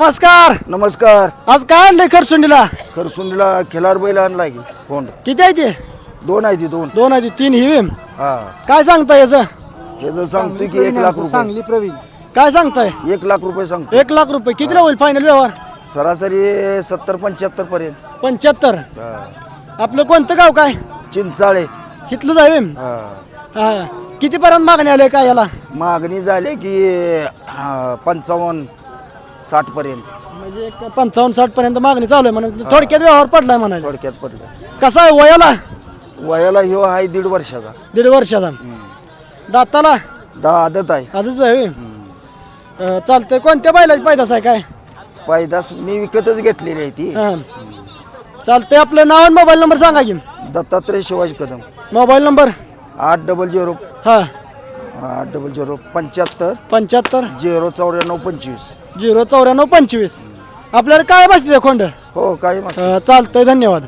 नमस्कार. नमस्कार. आज काय आणलंय खरसुंडीला? खरसुंडीला खिलार बैल आणला की कोंड किती आहे ते? दोन आहे ती दोन. दोन आहे ते, तीन हिवी हा. काय सांगताय याचं? हे जर सांगतो की एक लाख रुपये. सांगली प्रवीण. काय सांगताय? एक लाख रुपये सांगतो एक लाख रुपये. कितीला होईल फायनल व्यवहार? सरासरी सत्तर पंच्याहत्तर पर्यंत. पंच्याहत्तर. हा. आपलं कोणतं गाव काय? चिंचाळे. इथलं जाईल हा. हा. कितीपर्यंत मागणी आले काय याला? मागणी झाली की हा, पंचावन्न. साठ पर्यंत म्हणजे एक पंचावन्न साठ पर्यंत मागणी चालू आहे म्हणून थोडक्यात व्यवहार पडलाय म्हणायचं थोडक्यात पडलं कसा आहे वयाला? वयाला ह्यो आहे दीड वर्षाचा. दीड वर्षाचा. दाताला? दहा आदत आहे. आधीच आहे. अं, चालतंय. कोणत्या बैलाची पैदास आहे काय? पायदास मी विकतच घेतलेली आहे ती. हा. चालतंय. आपलं नाव आणि मोबाईल नंबर सांगा की. दत्तात्रय शिवाजी कदम. Mobile number? आठ डबल झिरो. हा. आठ डबल झिरो पंच्याहत्तर. पंच्याहत्तर. झिरो चौऱ्याण्णव पंचवीस. झिरो चौऱ्याण्णव पंचवीस. आपल्याला काय बसते खोंड? हो काही अं, चालतंय धन्यवाद.